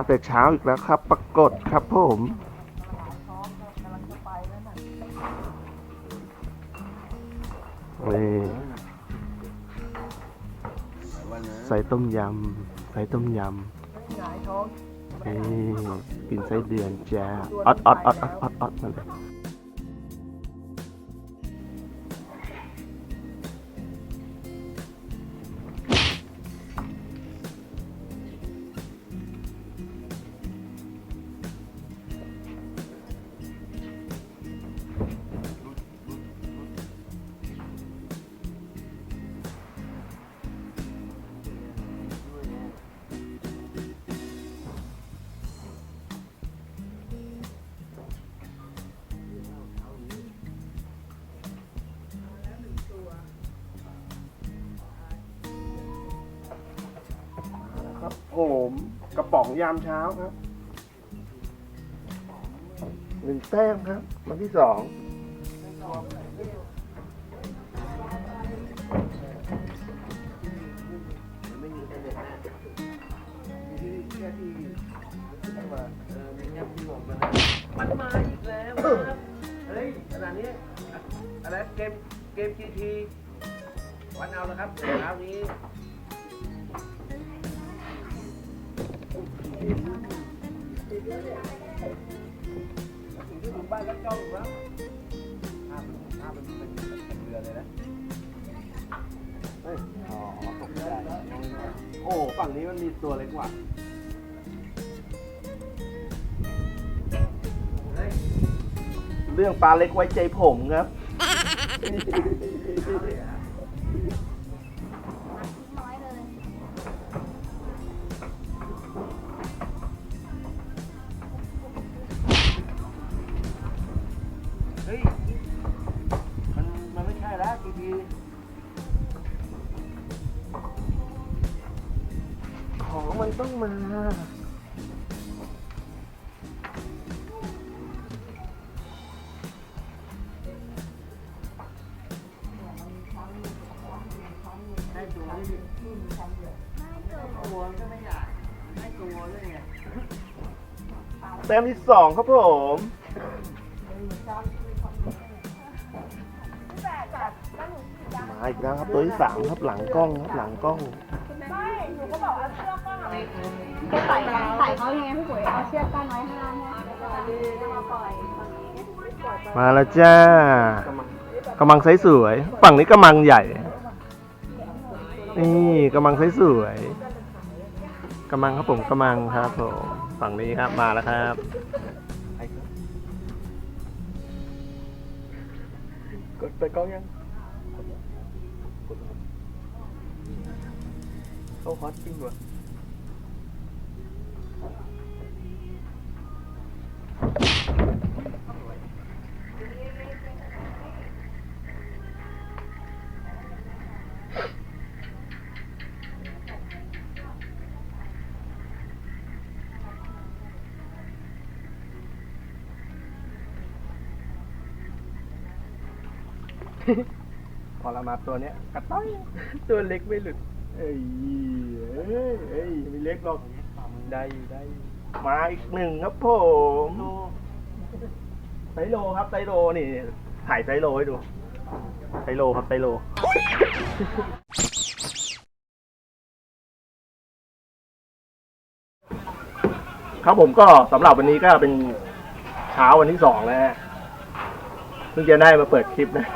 มาแต่เช้าอีกแล้วครับ ปรากฏครับผมนี่ใส่ต้มยำ ใส่ต้มยำกินไส้เดือนจ้าอดออดออดออดออดออดมาเลย มกระป๋องยามเช้าครับหนึ่งแต้มครับวันที่สองมันมาอีกแล้วครับเฮ้ยขนาดนี้อะไรเกมเกมจีทีวันเอาแล้วครับเช้านี้ ถึงที่ถึงบ้านก็จ้าครับภาพภาพเป็นเป็นเป็นเรือเลยนะเฮ้ยอ๋อตกใจโอ้ฝั่งนี้มันมีตัวเล็กกว่าเฮ้ยเรื่องปลาเล็กไว้ใจผมครับ ต้องมา ให้ตัวนี่ตัวก็ไม่ใหญ่ให้ตัวด้วยไงแต้มที่สองครับผม มาอีกแล้วครับตัวที่สามครับหลังกล้องครับหลังกล้อง จะใส่ใส่เขายังไงพี่ปุ๋ยเอาเชือกกั้นไว้ข้างล่างเนี่ยแล้วมาปล่อยมาแล้วจ้ากำมังไซส์สวย ฝั่งนี้กำมังใหญ่ นี่กำมังไซส์สวยกำมังครับผมกำมังครับผมฝั่งนี้ครับมาแล้วครับกดไปกล้องยังเขาฮอตจริงวะ เรามาตัวเนี้ยกระต้อยตัวเล็กไม่หลุด เอ้ยเอ้ยเอ้ยไม่เล็กหรอกได้อยู่ได้อยู่มาอีกหนึ่งครับผมไซโลครับไซโลนี่ถ่ายไซโลให้ดูไซโลครับไซโลครับผมก็สำหรับวันนี้ก็เป็นเช้าวันที่สองแล้วฮะเพิ่งจะได้มาเปิดคลิปนะ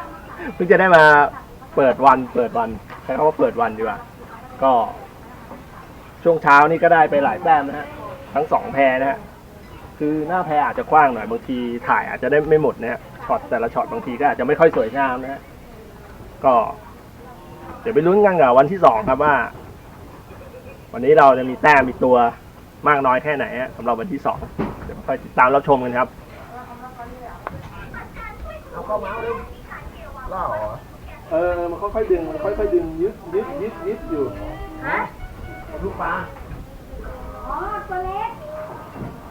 เพิ่งจะได้มา เปิดวันเปิดวันใช้คำว่าเปิดวันดีกว่าก็ ช่วงเช้านี่ก็ได้ไปหลายแต้มนะฮะทั้งสองแพรนะฮะคือหน้าแพรอาจจะกว้างหน่อยบางทีถ่ายอาจจะได้ไม่หมดนะฮะช็อตแต่ละช็อตบางทีก็อาจจะไม่ค่อยสวยงามนะฮะก็ เดี๋ยวไปลุ้นกันกับวันที่สองครับว่า วันนี้เราจะมีแต้มมีตัวมากน้อยแค่ไหนฮะสำหรับวันที่สองเดี๋ยวค่อยติดตามรับชมกันครับ เอาเข้ามาเลยล่าเหรอ เออ มันค่อยๆดึง มันค่อยๆดึงยึดยึดยึดยึดอยู่ลูกปลา อ๋อ ตัวเล็ก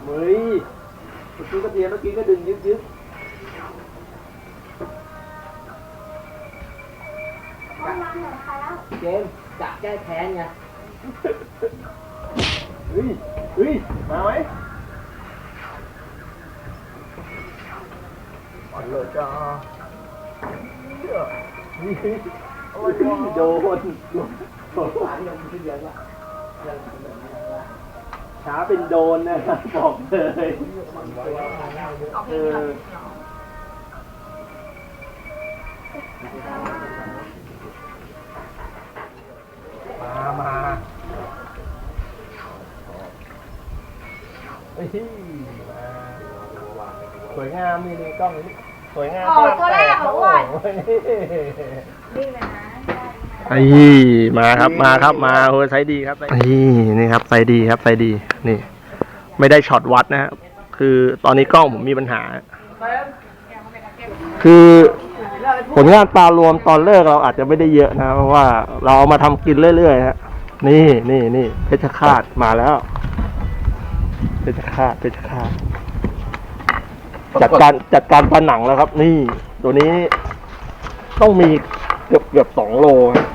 เฮ้ยเมื่อกี้ก็เทียนเมื่อกี้ก็ดึงยึดยึดต้องรังเหรอคะแล้วเกมจะแก้แค้นไงเฮ้ยเฮ้ยมาไหมปันเลยจ้าเชื่อนี่ โอ้ยโดนโดนโดนช้าเป็นโดนนะบอกเลยเออมามาเฮ้ยสวยงามนี่นี่กล้องนี้ สวยงามโอ้ตัวแรกเหรออ้วนโอ้ยวิ่งเลยนะไอ้มาครับมาครับมาโอ้ยไซส์ดีครับนี่นี่ครับไซส์ดีครับไซส์ดีนี่ ไม่ได้ช็อตวัดนะครับคือตอนนี้กล้องผมมีปัญหา คือผลงานปลารวมตอนเลิกเราอาจจะไม่ได้เยอะนะเพราะว่าเราเอามาทำกินเรื่อยๆฮะนี่นี่นี่เพชรฆาตมาแล้ว เพชรฆาตเพชรฆาต จัดการจัดการปลาหนังแล้วครับ นี่ ตัวนี้ต้องมีเกือบเกือบสองโลครับ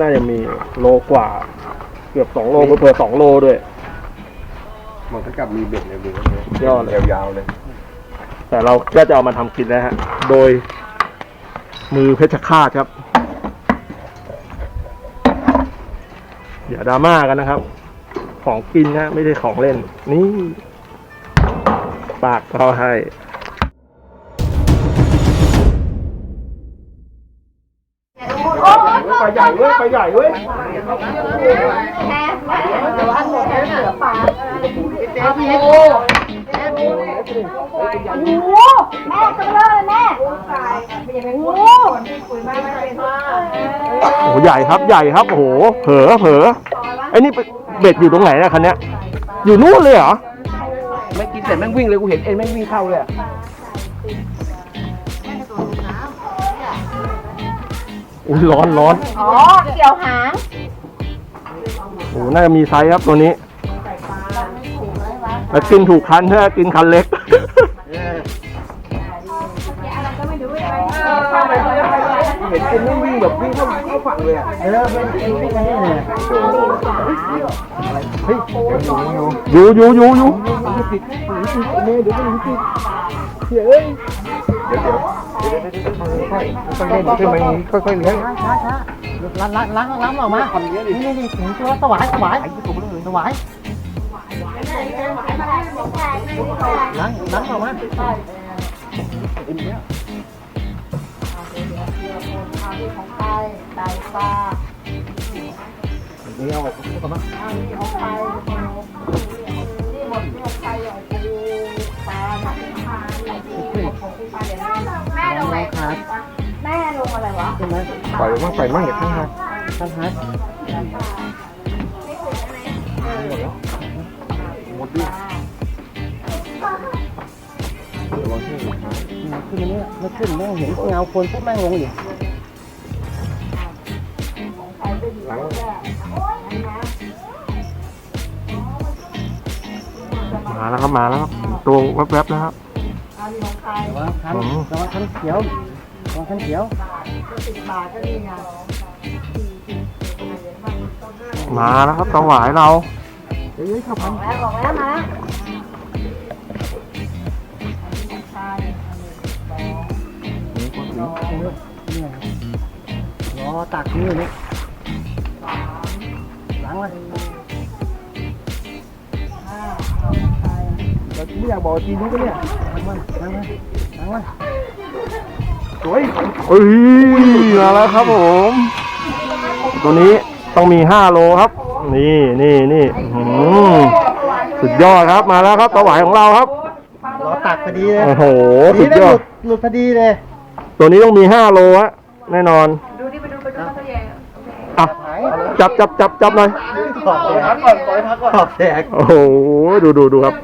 น่าจะมีโลกว่า เกือบสองโลเผื่อๆสองโลด้วย มันก็กลับมีเบ็ดในมือยอดเลยยาวๆเลย แต่เราก็จะเอามาทำกินแล้วฮะ โดยมือเพชรฆาตครับอย่าดราม่ากันนะครับ ของกินนะ ไม่ใช่ของเล่น นี่ ปากเขาให้ ใหญ่เว้ยปลาใหญ่เว้ยแม่แม่แต่ว่าหนูแค่เหลือปลาโอ้โหโอ้โหแม่ตัวเบลอเลยแม่โอ้โหโอ้โหใหญ่ครับใหญ่ครับโอ้โหเผลอเผลอไอ้นี่เบ็ดอยู่ตรงไหนนะคันเนี้ยอยู่นู่นเลยเหรอไม่กินเสร็จแม่งวิ่งเลยกูเห็นเอ็นแม่งวิ่งเข้าเลย อะอุ้ยร้อนร้อนอ๋อเกี่ยวหางโอ้โหน่าจะมีไซส์ครับตัวนี้แล้วกินถูกคันเถอะกินคันเล็กเห็นเอ็นแม่งวิ่งแบบวิ่งเข้าเข้าฝั่งเลยอะเออเป็นเอ็นวิ่งมาเนี่ยอยู่อยู่อยู่อยู่ ค่อยๆเล่นขึ้นมาอย่างนี้ค่อยๆเลี้ยงล้างล้างล้างล้างออกมานี่นี่นี่ถึงตัวสวายสวายสวายล้างล้างออกมานี่เอาออกก่อนนะแม่ลงอะไรแม่ลงอะไรวะปล่อยมั่งปล่อยมั่งอย่าข้างหักท่านฮัทหมดดิระวังที่หักขึ้นมาเนี่ยไม่ขึ้นแม่งเห็นเงาคนพวกแม่งลงอยู่หลังมาแล้วครับมาแล้วครับตัวแวบๆนะครับ ระวังคันระวังคันเขียวระวังคันเขียวมาแล้วครับสวายเรา เฮ้ยเข้าพันแล้วบอกแล้วมาแล้วเนี่ยรอตักนี่นี่ล้างเลย ไม่อยากบอกทีนี้ก็เนี่ยล้างมันล้างมันล้างมันสวยเอ้ยมาแล้วครับผม ตัวนี้ต้องมีห้าโลครับ นี่นี่นี่อื้อหือสุดยอดครับมาแล้วครับสวายของเราครับรอตักพอดีเลยโอ้โหสุดยอดหลุดพอดีเลย ตัวนี้ต้องมีห้าโลฮะแน่นอน ดูดิไปดูไปดูตัวใหญ่อะ จับจับจับจับหน่อยขอบพักก่อนขอพักก่อนขอบแตกโอ้โหดูดูดูครับ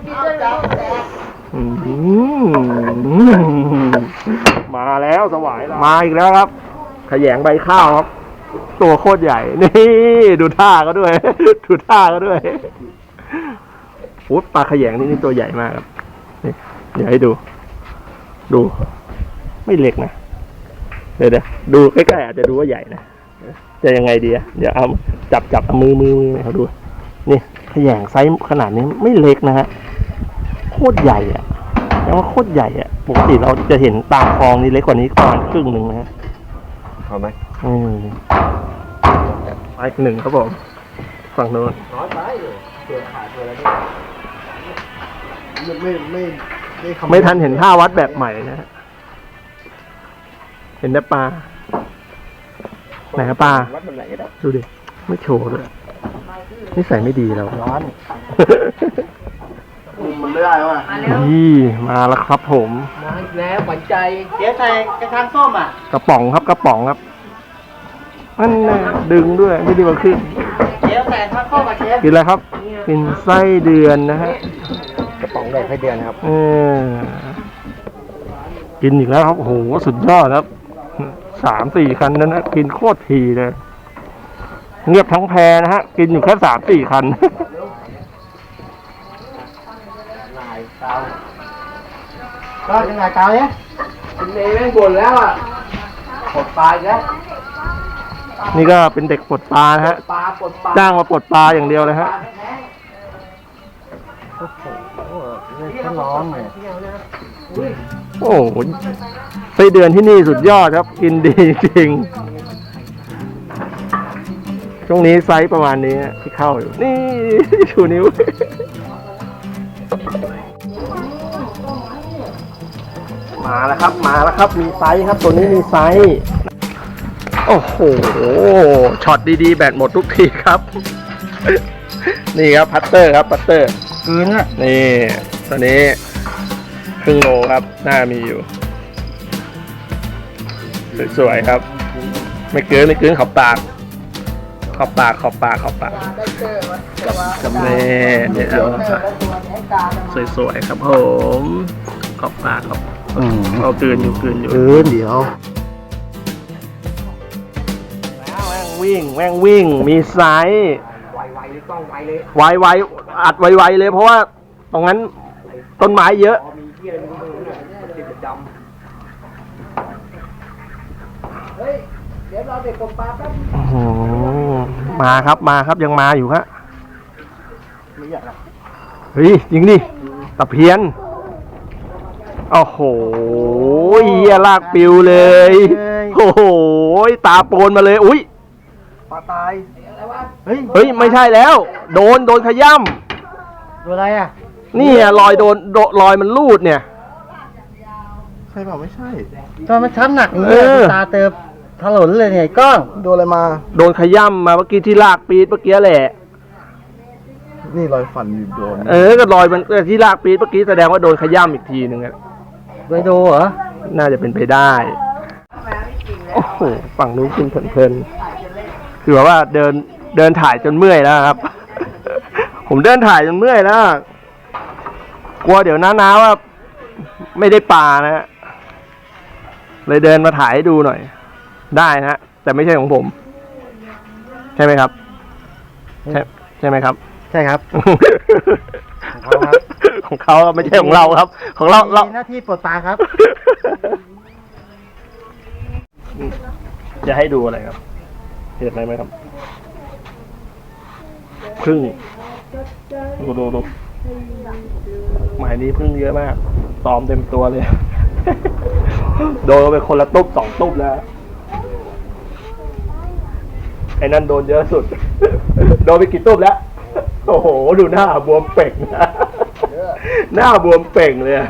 อืมมาแล้วสวายเรามาอีกแล้วครับ ขยงใบข้าวครับ ตัวโคตรใหญ่ นี่ ดูท่าก็ด้วย ดูท่าก็ด้วยโอ้ปลาขยงนี่นี่ตัวใหญ่มากครับนี่เดี๋ยวให้ดู ดู ไม่เล็กนะ เดี๋ยวเดี๋ยวดูใกล้ๆอาจจะดูว่าใหญ่นะ จะยังไงดีอะเดี๋ยวเอาจับจับเอามือมือมือให้เขาดูนี่ขยงไซส์ขนาดนี้ไม่เล็กนะฮะโคตรใหญ่อะแปลว่าโคตรใหญ่อะปกติเราจะเห็นตามคลองนี่เล็กกว่านี้ประมาณครึ่งหนึ่งนะฮะเอาไหมอืมไปอีกหนึ่งครับผมฝั่งโน้นน้อยไปเสือขาดตัวแล้วนี่ไม่ไม่ไม่คำไม่ทันเห็นท่าวัดแบบใหม่นะฮะเห็นแต่ปลา ไหนครับปลา วัดมันไหนก็ได้ดูดิ ไม่โชว์ด้วยนิสัยไม่ดีเราร้อนมันไม่ได้ว่ะนี่มาแล้วครับผม มาอีกแล้วหวานใจเจ๊ใส่กระทางส้มอะกระป๋องครับกระป๋องครับนั่นน่ะดึงด้วยไม่ดีกว่าขึ้น เจ๊ใส่ข้าวข้าวกับเจ๊กินอะไรครับ กินไส้เดือนนะฮะ กระป๋องเด็กให้เดือนครับ เออกินอีกแล้วครับโอ้โหสุดยอดครับ สามสี่คันนั้นนะกินโคตรทีเลย เงียบทั้งแพนะฮะ กินอยู่แค่สามสี่คันลายเตาก็ยังไงเตาเนี่ยคุณเมย์แม่งบ่นแล้วอะปลดปลาอีกแล้วนี่ก็เป็นเด็กปลดปลานะฮะ ปลาปลดปลาจ้างมาปลดปลาอย่างเดียวเลยฮะโอ้โหเขาร้องเลย โอ้โหไส้เดือนที่นี่สุดยอดครับ กินดีจริง ช่วงนี้ไซส์ประมาณนี้ที่เข้าอยู่ นี่ชูนิ้ว มาแล้วครับ มาแล้วครับ มีไซส์ครับ ตัวนี้มีไซส์โอ้โห ช็อตดีๆ แบตหมดทุกทีครับ นี่ครับพัตเตอร์ครับ พัตเตอร์ คืนอะ นี่ ตัวนี้ ครึ่งโลครับหน้ามีอยู่ สวยๆครับ ไม่เกินไม่เกินขอบปาก ขอบปากขอบปากขอบปากนี่เนี่ยเอาสวยๆครับผมขอบปากขอบอืมเอาเกินอยู่เกินอยู่เออเดี๋ยวแม่งวิ่งแม่งวิ่งมีไซส์ไวๆเลยต้องไวเลยไวไวๆอัดไวๆเลยเพราะว่าตรงนั้นต้นไม้เยอะ พอมีเที่ยนมือเนี่ยติดประจำเฮ้ย เดี๋ยวเราเด็กปลดปลาแป๊บโอ้โหมาครับมาครับยังมาอยู่ฮะไม่อยากอะเฮ้ยจริงดิตะเพียนโอ้โหเฮียลากปิวเลยโอ้โหตาโปนมาเลยอุ้ยปลาตาย เฮ้ย เฮ้ย ไม่ใช่แล้ว โดน โดนขย้ตัวอะไรอะำ นี่อะรอยโดนโดนรอยมันลูดเนี่ย ใช่เปล่าไม่ใช่ ตอนมันช้ำหนักอย่างเอนี้อตาเติบถลนเลยเนี่ยไอ้กล้อง โดนอะไรมา โดนขย้ำมาเมื่อกี้ที่ลากปีดเมื่อกี้แหละ นี่รอยฟันอยู่โดน เออ ก็รอยมันเออที่ลากปีดเมื่อกี้แสดงว่าโดนขย้ำอีกทีหนึ่งอะโดยโดเหรอ น่าจะเป็นไปได้ โอ้โห ฝั่งนู้นกินเพลินๆคือแบบว่าเดินเดินถ่ายจนเมื่อยแล้วครับ ผมเดินถ่ายจนเมื่อยแล้ว กลัวเดี๋ยวน้าๆว่า ไม่ได้ปลานะฮะเลยเดินมาถ่ายให้ดูหน่อย ได้นะฮะแต่ไม่ใช่ของผม ใช่ไหมครับ ใช่ใช่ไหมครับ ใช่ครับ ของเขาครับ ของเขาครับไม่ใช่ของเราครับ ของเราเรา มีหน้าที่ปลดปลาครับ จะให้ดูอะไรครับ เห็นอะไรไหมครับ พึ่งดูดูดู หมายนี้พึ่งเยอะมาก ตอมเต็มตัวเลย โดนไปคนละตุ๊บสองตุ๊บแล้วไอ้นั่นโดนเยอะสุด โดนไปกี่ตุ๊บแล้ว โอ้โห ดูหน้าบวมเป่งนะหน้าบวมเป่งเลยอะ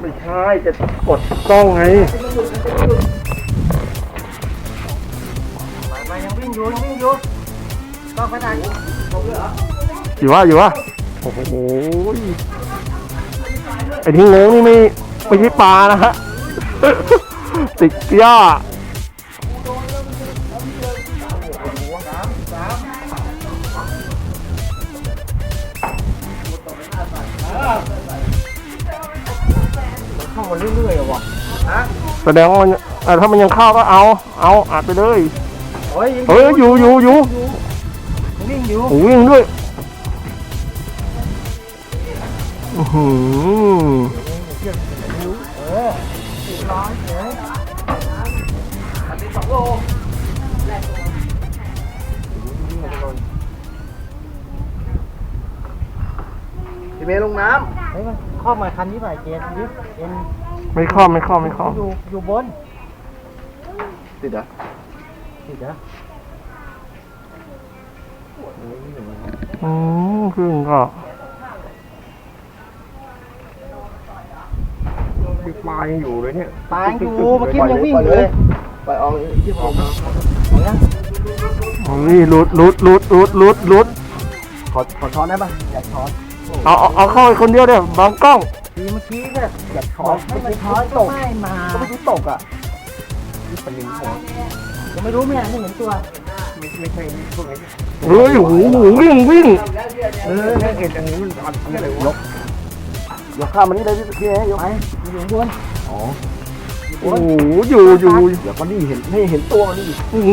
ไม่ใช่ จะกดกล้องไง มายังวิ่งอยู่ยังวิ่งอยู่กล้องขนาดนี้อยู่วะอยู่วะโอ้โหไอ้ที่งงนี่ไม่ไม่ใช่ปลานะฮะติดหญ้าแสดงว่ามันเอ่อถ้ามันยังเข้าก็เอา เอาอัดไปเลย โอ้ยยังเฮ้ยอยู่อยู่อยู่วิ่งอยู่โอ้วิ่งด้วยอื้อหือสองโลพี่เมย์ลงน้เฮ้ยมันครอบมาคันนี้ไปเกณฑ์ดิเอ็นไม่คล่อมไม่คล่อมไม่คล่อมอยู่อยู่บนติดเหรอ ติดเหรออืมพึ่งก็ปลายังอยู่เลยเนี่ยปลายังอยู่เมื่อกี้มันยังวิ่งอยู่เลยไปเอาที่ผมเอายังนี่ลุดลุดลุดลุดลุดลุดขอขอช้อนได้ปะอยากช้อนเอาเอาเอาเข้าไปคนเดียวเดี๋ยวบางกล้องทีเมื่อกี้เนี่ยอยากช้อนให้มันช้อนตกไม่มาก็ไม่รู้ตกอะนี่ปลิงหัว ยังไม่รู้ไม่ไม่เห็นตัวไม่ไม่ใช่พวกนี้เฮ้ยหูหูวิ่งวิ่งเออเห็นอย่างนี้มันอัดอะไรวะยกข้ามมันนี่เลยพี่พี่ยกไปมันอยู่ข้างบนโอ้โหอยู่อยู่เดี๋ยวก็นี่เห็นให้เห็นตัวมันนี่โอ้โห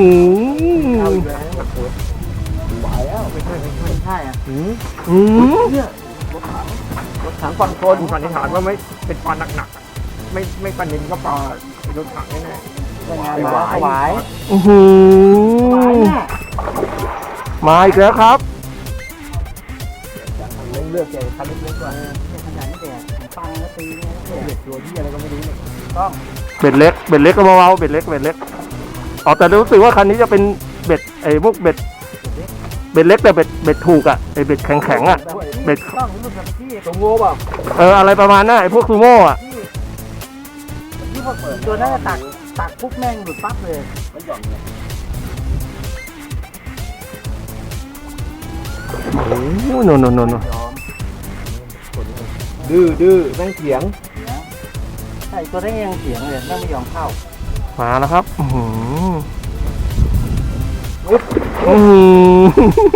ไหวแล้วไม่ใช่ไม่ใช่ไม่ใช่อะอืมรถถังฝั่งคนสันนิษฐานว่าไม่เป็นปลาหนักๆอะไม่ไม่ปลานิลก็ปลารถถังแน่ ได้งานมาถวายอือหืถวายอมาอีกแล้วครับเลือกเลือกแกคันเล็กๆก่อนเสียขนาดนี้แต่ปังแล้วตีเนี่ยเด็ดตัวที่อะไรก็ไม่รู้เนี่ยต้องเบ็ดเล็กเบ็ดเล็กก็เบาๆเบ็ดเล็กเบ็ดเล็กอ๋อแต่รู้สึกว่าคันนี้จะเป็นเบ็ดไอ้พวกเบ็ดเบ็ดเล็กแต่เบ็ดเบ็ดถูกอะไอ้เบ็ดแข็งๆอะเบ็ดต้องรู้แบบที่สมโง่ป่ะเอออะไรประมาณนั้นไอ้พวกซูโม่อะที่ที่พอเปิดตัวน่าจะตัก ตักปุ๊บแม่งหลุดปั๊บเลย มันหย่อนเลยโอ้โหโนโนโนโนยอมดื้อดื้อแม่งเถียงใช่ตัวได้ยังเสียงเลยแม่งไม่ยอมเข้ามาแล้วครับ อือหืออื้อหือ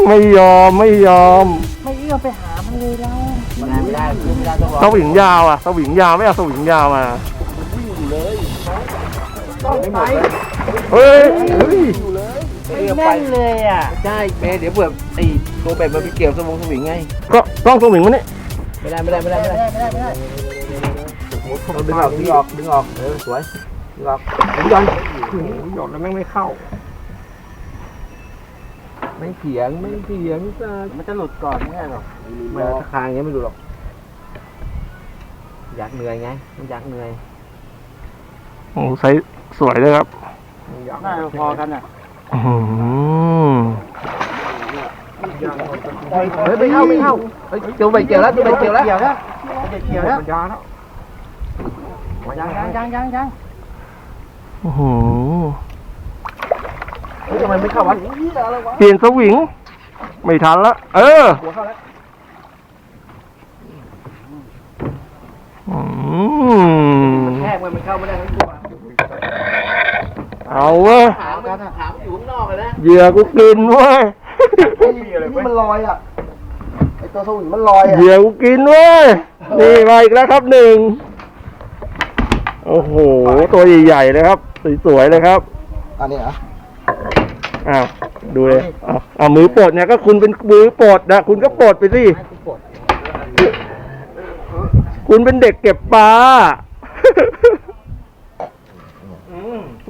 ไม่ยอมไม่ยอมไม่เอื้อมไปหามันเลยแล้วมันไม่ได้ไม่ได้ต้องรอสวิงยาวอะสวิงยาวไม่เอาสวิงยาวมา ต้องไปเฮ้ยเฮ้ยไม่แน่นเลยอะใช่เมย์เดี๋ยวเผื่อไอ้ตัวเป็ดมันไปเกี่ยวสมองสวิงไงก็ต้องสวิงมันนี่ไม่ได้ไม่ได้ไม่ได้ไม่ได้ไม่ได้ไม่ได้ดึงออกดึงออกดึงออกเออสวยดึงออกดึงย้อนหยดแล้วแม่งไม่เข้าไม่เถียงไม่เถียงจ้ามันจะหลุดก่อนไม่หรอกไม่ราคาอย่างเงี้ยไม่ดูหรอกอยากเหนื่อยไงมันอยากเหนื่อยโอ้ไซส์ สวยเลยครับน่าจะพอกันอะอื้อหือเฮ้ยไม่เข้าไม่เข้าเฮ้ยตัวใบเกี่ยวแล้วตัวใบเกี่ยวแล้วเกี่ยวแล้วเกี่ยวแล้วยาแล้วยังยังยังยังยังอื้อหือเฮ้ยทำไมไม่เข้าวะเปลี่ยนสวิง ไม่ทันละเออหัวเข้าแล้วอืม แทกมันมันเข้าไม่ได้ทั้งตัว เอาเว้ยหางมันหางมันอยู่ข้างนอกเลยนะเหยื่อกูกินเว้ยนี่มันลอยอะไอตัวสวิงมันลอยอะเหยื่อกูกินเว้ยนี่มาอีกแล้วครับหนึ่งโอ้โหตัวใหญ่ๆเลยครับสวยๆเลยครับอันนี้เหรออ้าวดูเลยอ้าวอ้าวมือปลดเนี่ยก็คุณเป็นมือปลดนะคุณก็ปลดไปสิคุณเป็นเด็กเก็บปลา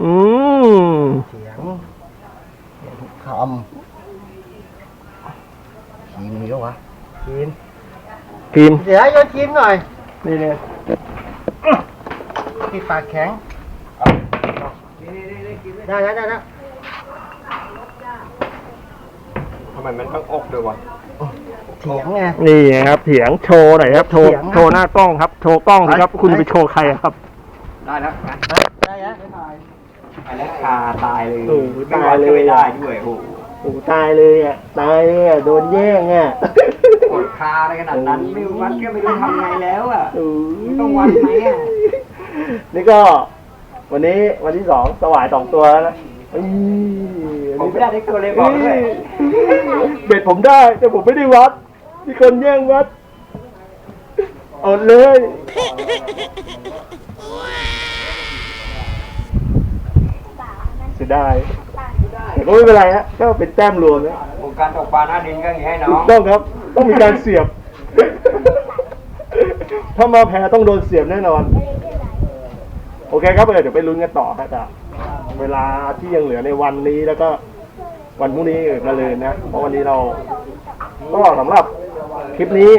อืมเสียงทุกคำขีมีแล้ววะขีนทีมเดี๋ยวโยนขีนหน่อยนี่เลยที่ปากแข็งได้ได้ได้ได้ทำไมมันต้องอกด้วยวะเถียงไง นี่ไงครับเถียงโชว์หน่อยครับโชว์เถียงนะ โชว์หน้ากล้องครับ โชว์กล้องสิครับ คุณไปไปโชว์ใครอะครับ ได้แล้วได้ฮะ อันนี้คาตายเลยโอ้โหตายเลย ไม่ได้ด้วยโอ้โหโอ้ตายเลยอะตายเลยอะโดนแย่งอะกดคาอะไรขนาดนั้นไม่วัดก็ไม่รู้ทำไงแล้วอะโอ้ยต้องวัดไหมอะ นี่ก็ วันนี้วันที่สองสวายสองตัวแล้วนะเอ้ยผมไม่ได้ได้ตัวเลยบอกด้วยเบ็ดผมได้แต่ผมไม่ได้วัด มีคนแย่งวัดเอาเลย เสียดายแต่ก็ไม่เป็นไรฮะก็เป็นแต้มรวมนะวงการตกปลาหน้าดินก็อย่างนี้ให้น้ถูอกงต้องครับ ต้องมีการเสียบ ถ้ามาแพ้ต้องโดนเสียบแน่นอน โอเคครับเดี๋ยวไปลุ้นกันต่อครับจ้าเวลาที่ยังเหลือในวันนี้แล้วก็ วันพรุ่งนี้ก็เลยนะ เพราะวันนี้เราก็สำหรับคลิปนี้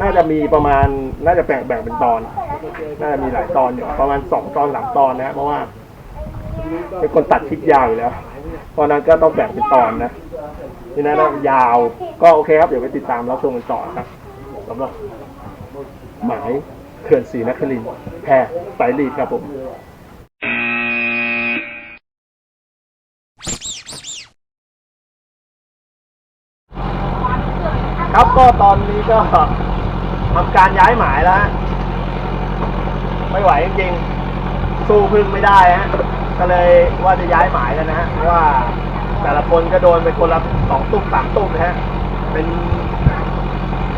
น่าจะมีประมาณ น่าจะแบ่งแบ่งเป็นตอน น่าจะมีหลายตอนอยู่ประมาณสองตอนสามตอนนะเพราะว่า เป็นคนตัดคลิปยาวอยู่แล้ว เพราะนั้นก็ต้องแบ่งเป็นตอนนะนี่นะยาว ก็โอเคครับ เดี๋ยวไปติดตามรับชมกันต่อครับสำหรับหมายเขื่อนศรีนครินทร์แพรสายลีดครับผมครับก็ตอนนี้ก็ทำการย้ายหมายแล้วฮะไม่ไหวจริงๆสู้พึ่งไม่ได้ฮะ ก็เลยว่าจะย้ายหมายกันนะฮะเพราะว่าแต่ละคนก็โดนไปคนละสองตุ้มสามตุ้มนะฮะเป็น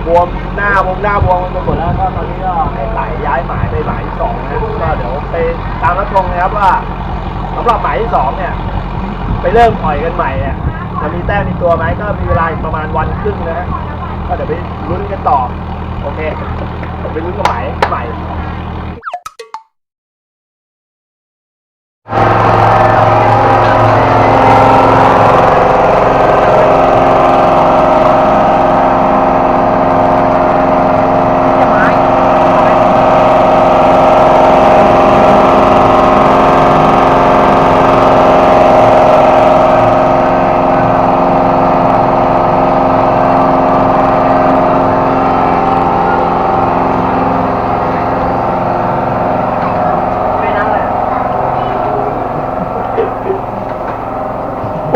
บวมหน้าบวมหน้าบวมกันไปหมดแล้วก็ตอนนี้ก็ให้ไหลย้ายหมายไปหมายที่สองนะฮะก็เดี๋ยวไปตามรับชมนะครับว่าสำหรับหมายที่สองเนี่ย ไปเริ่มปล่อยกันใหม่เนี่ยจะมีแต้มมีตัวไหมก็มีเวลาประมาณวันครึ่งนะฮะก็เดี๋ยวไปลุ้นกันต่อโอเคเดี๋ยวไปลุ้นกันใหม่ใหม่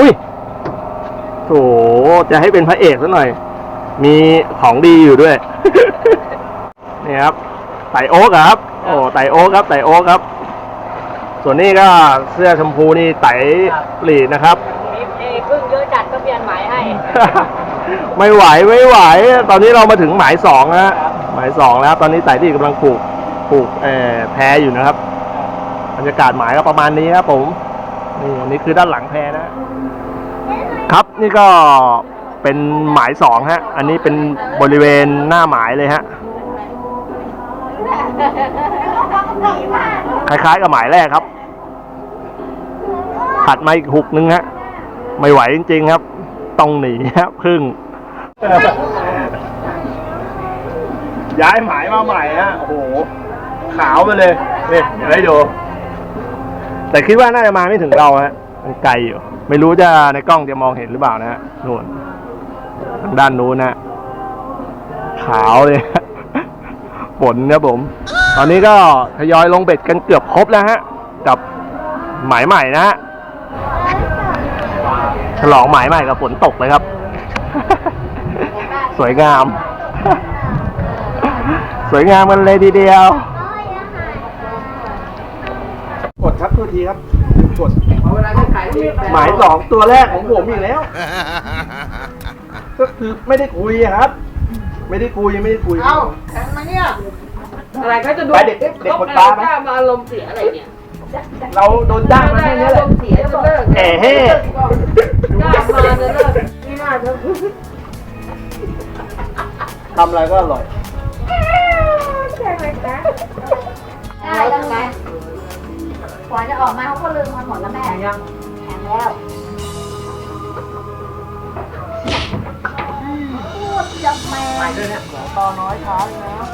อุ้ยโถ จะให้เป็นพระเอกซะหน่อย มีของดีอยู่ด้วย นี่ครับไต่โอ๊กอะครับ โอ้ไต่โอ๊กครับไต่โอ๊กครับ ส่วนนี้ก็เสื้อชมพูนี่ไต่ปลีดนะครับมีเอพึ่งเยอะจัดก็เปลี่ยนหมายให้ ไม่ไหวไม่ไหว ตอนนี้เรามาถึงหมายสองนะฮะหมายสองแล้วตอนนี้ไต่ที่กำลังผูกผูกเอ่อแพอยู่นะครับบรรยากาศหมายก็ประมาณนี้ครับผมนี่อันนี้คือด้านหลังแพนะครับนี่ก็ เป็นหมายสองฮะ อันนี้เป็นบริเวณหน้าหมายเลยฮะ คล้ายๆกับหมายแรกครับ ถัดมาอีกหุกนึงฮะ ไม่ไหวจริงๆครับ ต้องหนีฮะพึ่ง ย้ายหมายมาใหม่ฮะ โอ้โห ขาวไปเลยนี่เดี๋ยวให้ดู แต่คิดว่าน่าจะมาไม่ถึงเราฮะ มันไกลอยู่ ไม่รู้จะในกล้องจะมองเห็นหรือเปล่านะฮะนู่น ทางด้านนู้นนะขาวเลยฝนนะผม ตอนนี้ก็ทยอยลงเบ็ดกันเกือบครบแล้วฮะ กับหมายใหม่นะฮะฉลองหมายใหม่กับฝนตกเลยครับ สวยงาม สวยงามกันเลยทีเดียว กดครับตัวทีครับ กดเวลาจะขายที่หมายสองตัวแรกของผมอีกแล้ว ก็คือไม่ได้คุยอะครับ ไม่ได้คุยไม่ได้คุย เอ้าแข่งมาเนี่ยอะไรเขาจะดูไปเด็กเด็กเด็กคนตาไหมกล้ามาอารมณ์เสียอะไรเนี่ยเราโดนจ้างมาแค่นี้แหอาละรมณ์เสียจะเลิกแห่เฮ่กล้ามาจะเลิกนี่น่าจะทำอะไรก็อร่อยได้แล้วไงกว่าจะออกมาเขาก็ลืมมันหมดแล้วแม่ยังแข็งแล้ว พูดจับแม่ไปด้วยเนี่ยต่อน้อยช้าเลยนะ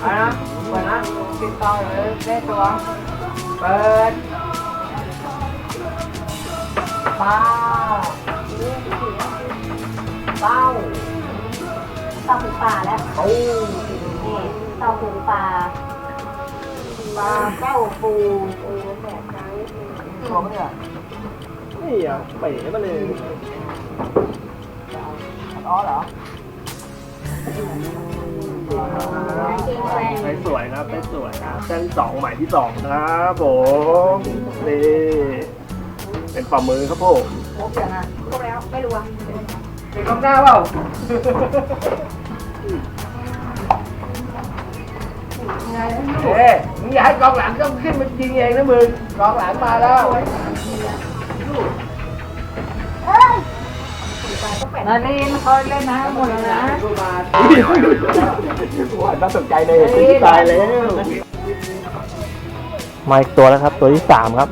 เอานะเปิดนะกินต่อเลยแม่ตัวเปิดปลาเต้าเต่าหูป่าแล้วปูนี่เต่าหูป่าปลาเต้าปูตัวมันเนี่ยนี่อะเป๋มาเลย อ๋อเหรอไปสวยครับไปสวยครับเส้นสองหมายที่สองครับผมนี่เป็นฝ่ามือครับผมครบแล้วไม่รู้อะเด็กกองหน้าเปล่าเอ๊ะมึงอย่าให้กองหลังต้องขึ้นมายิงเองนะมึงกองหลังมาแล้ว นาลีนคอยเล่นนะหมดแล้วนะหวานน่าสนใจเลยตายแล้วมาอีกตัวแล้วครับ ตัวที่สามครับ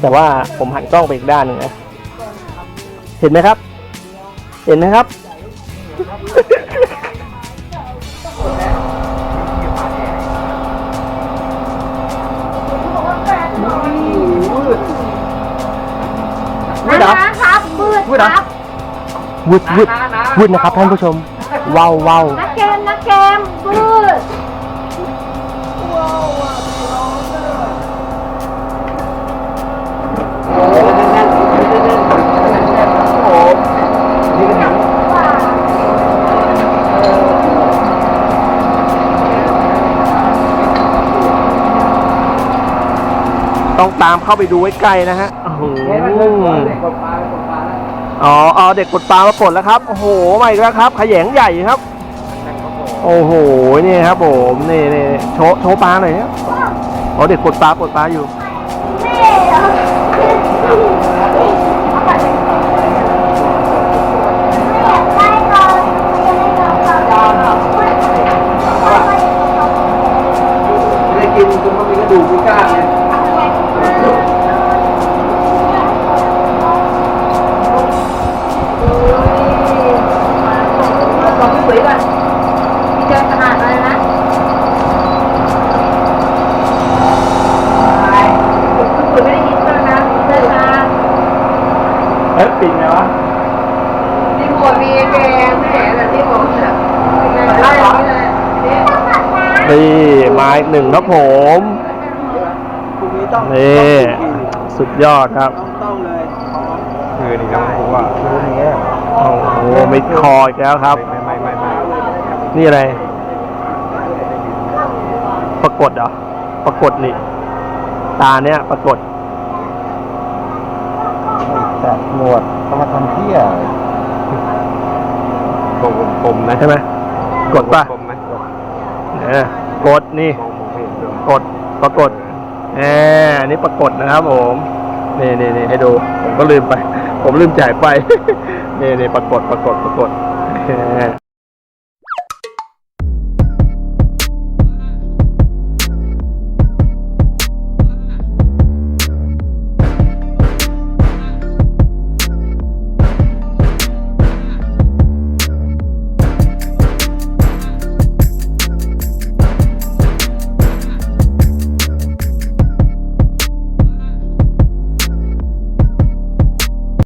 แต่ว่าผมหันกล้องไปอีกด้านหนึ่งนะเห็นไหมครับ เห็นไหมครับนะครับมืดครับ วุดวุดวุดนะครับท่านผู้ชมว้าวว้าวนักเกมนักเกมมืดต้องตามเข้าไปดูใกล้ๆนะฮะโอ้โห อ๋อเอาเด็กกดปลามาปลดแล้วครับ โอ้โหมาอีกแล้วครับขยงใหญ่ครับ โอ้โห นี่ครับผม นี่นี่โชว์โชว์ปลาหน่อยเนี่ยอ๋อเด็กกดปลาปลดปลาอยู่ มาอีกหนึ่งครับผมพรุ่งนี้ต้องนี่ต้องกินสุดยอดครับต้องต้องเลยคือนี่ครับผมว่าคืออย่างเงี้ยโอ้โหมิดคออีกแล้วครับ ไม่ไม่ไม่ไม่นี่อะไร ปรากฏเหรอ ปรากฏนี่ ตาเนี้ยปรากฏแต่หนวดเขามาทำเที่ยกลมกลมนะใช่ไหมกดป่ะกลมไหมเนี่ยกดนี่มองมากฏปรากฏแหมนี่ปรากฏนะครับ ผมนี่นี่นี่ให้ดู ผมก็ลืมไป ผมลืมจ่ายไปนี่นี่ปรากฏปรากฏปรากฏแหม